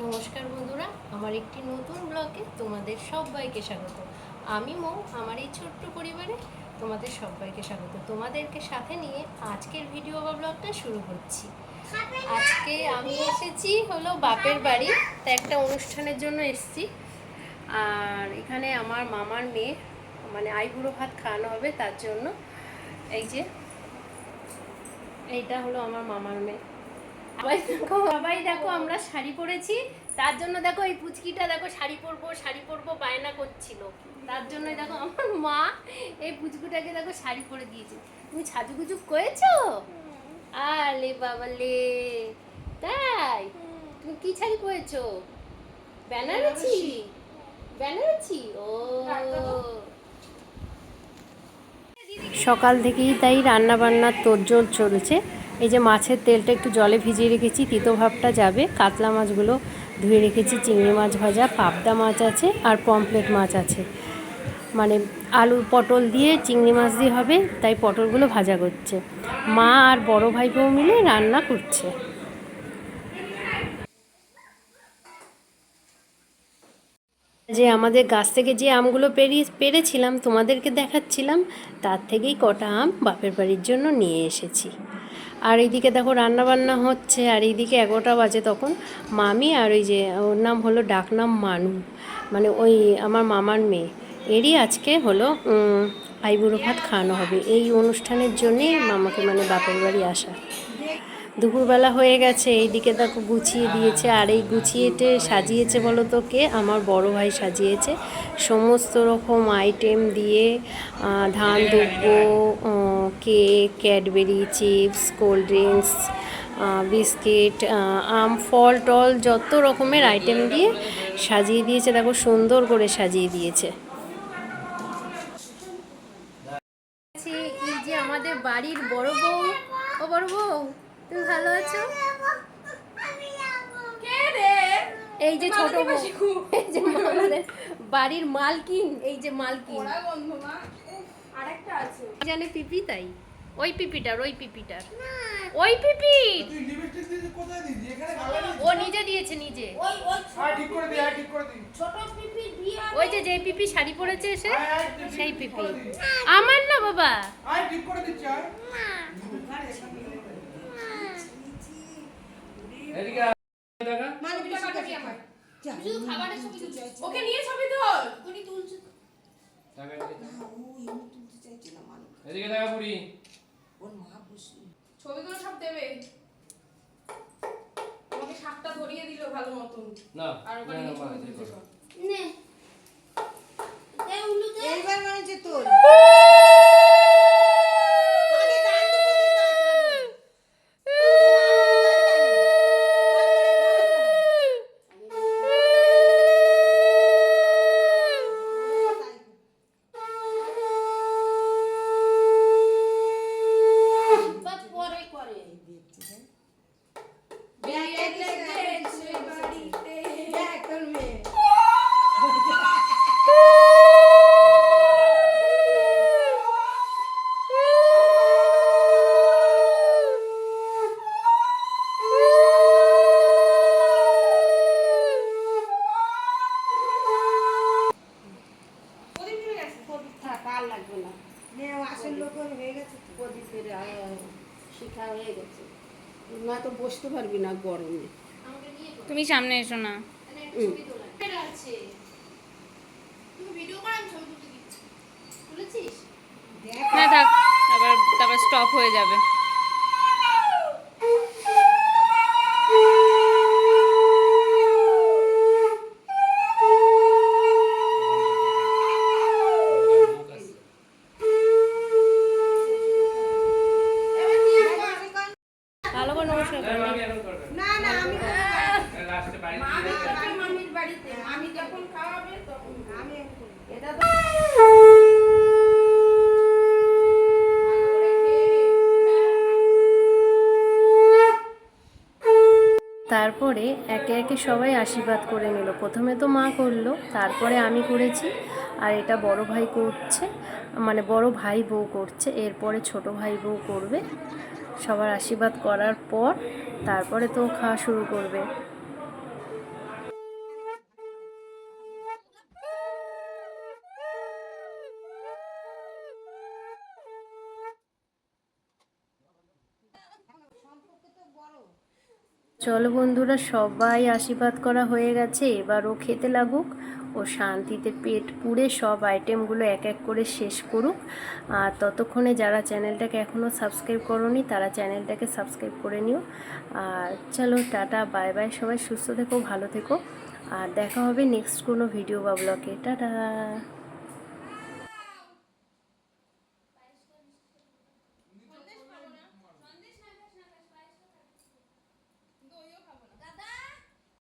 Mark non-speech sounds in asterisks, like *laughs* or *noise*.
নমস্কার বন্ধুরা, আমার একটি নতুন ব্লগে তোমাদের সবাইকে স্বাগত। আমি মৌ, আমার এই ছোট্ট পরিবারে তোমাদের সবাইকে স্বাগত। তোমাদেরকে সাথে নিয়ে আজকের ভিডিও বা ব্লগটা শুরু করছি। আজকে আমি এসেছি হলো বাপের বাড়ি তা একটা অনুষ্ঠানের জন্য এসেছি। আর এখানে আমার মামার মেয়ে মানে আইবুড়ো ভাত খাওয়ানো হবে তার জন্য। এই যে এইটা হলো আমার মামার মেয়ে। সবাই দেখো সবাই দেখো, আমরা শাড়ি পরেছি। তার জন্য দেখো এই পুচকিটা, দেখো শাড়ি পরবো শাড়ি পরবো, বায়না করছিল। তার জন্য দেখো আমার মা এই পুচকুটাকে দেখো শাড়ি পরে দিয়েছে। তুমি সাজুগুজু করেছ? আলে বাবালে তাই? তুমি কি শাড়ি পরেছো? বেনারসি? বেনারসি? ও। সকাল থেকেই তাই রান্না বান্নার চলছে। এই যে মাছের তেলটা একটু জলে ভিজিয়ে রেখেছি, তিতো ভাবটা যাবে। কাতলা মাছগুলো ধুয়ে রেখেছি, চিংড়ি মাছ ভাজা, পাবদা মাছ আছে আর পমপ্লেট মাছ আছে। মানে আলু পটল দিয়ে চিংড়ি মাছ দিয়ে হবে, তাই পটলগুলো ভাজা করছে। মা আর বড় ভাইপো মিলে রান্না করছে। যে আমাদের গাছ থেকে যে আমগুলো পেরিয়ে পেরেছিলাম, তোমাদেরকে দেখাচ্ছিলাম, তার থেকেই কটা আম বাপের বাড়ির জন্য নিয়ে এসেছি। আর এইদিকে দেখো রান্না বান্না হচ্ছে, আর এইদিকে এগারোটা বাজে তখন মামি আর ওই যে ওর নাম হলো ডাকনাম মানু মানে ওই আমার মামার মেয়ে। এরই আজকে হলো আইবুড়ো ভাত খাওয়ানো হবে। এই অনুষ্ঠানের জন্যেই মামাকে মানে বাপের বাড়ি আসা। দুপুরবেলা হয়ে গেছে, এইদিকে দেখো গুছিয়ে দিয়েছে, আর এই গুছিয়েটে সাজিয়েছে বলো তো কে? আমার বড় ভাই সাজিয়েছে। সমস্ত রকম আইটেম দিয়ে ধান দুব্বো cake Cadbury chips cold drinks biscuit আম, ফল, টল, যত রকমের আইটেম দিয়ে সাজিয়ে দিয়েছে, দেখো সুন্দর করে সাজিয়ে দিয়েছে। আমাদের বাড়ির বড় বউ, ও বড় বউ। তুমি ভালো আছো? এই যে ছোট এই যে আমাদের বাড়ির মালকিন এই যে মালকিন। জানে পিপি তাই? ওই পিপিটার ওই পিপিটার। ওই পিপি! তুই লিপস্টিক দিয়ে কোথায় দিবি এখানে গালে ও নিজে দিয়েছে নিজে। হ্যাঁ ঠিক করে দি হ্যাঁ ঠিক করে দি। ওই যে যে পিপি শাড়ি পরেছে সে তুই সেই পিপি। আমার না বাবা। আয় ঠিক করে দিচ্ছি আয় এদিকে আয়, দেখা ওকে নিয়ে ছবি তোল। দেখা এদিকে। এদিকে দেখা পুরি ছবিগুলো সব দেবে। তোমাকে শাকটা ধরিয়ে দিল ভালো মতন। না আর ওখানে না, তুলছে এইবার মানে যে তোর *laughs* বেরিয়ে গেছে বাড়িতে তোর মেয়ে প্রদীপ নিয়ে গেছে থাক আর লাগবে না নে আসল লোক হয়ে গেছে তো। প্রদীপের আহ, শিখা হয়ে গেছে। না তো বসতে পারবি না গরমে। তুমি সামনে এসো না। না থাক। তারপর তারপর স্টপ হয়ে যাবে। না না আমি লাস্টে বাড়ি আমি দিয়ে যাবে। আমার মামির বাড়িতে। আমি যখন খাওয়াবে তখন আমি এটা তো তারপরে একে একে সবাই আশীর্বাদ করে নিল। প্রথমে তো মা করল তারপরে আমি করেছি। আর এটা বড় ভাই করছে মানে বড় ভাই বউ করছে। এরপরে ছোট ভাই বউ করবে। সবার আশীর্বাদ করার পর তারপরে তো খাওয়া শুরু করবে। চলো বন্ধুরা, সবাই আশীর্বাদ করা হয়ে গেছে, এবার ও খেতে লাগুক। ও শান্তিতে পেট পুড়ে সব আইটেমগুলো এক এক করে শেষ করুক। আর ততক্ষণে যারা চ্যানেলটাকে এখনও সাবস্ক্রাইব করনি, তারা চ্যানেলটাকে সাবস্ক্রাইব করে নিও। আর চলো, টাটা, বাই বাই, সবাই সুস্থ থেকো, ভালো থেকো। আর দেখা হবে নেক্সট কোনো ভিডিও বা ব্লগে টাটা!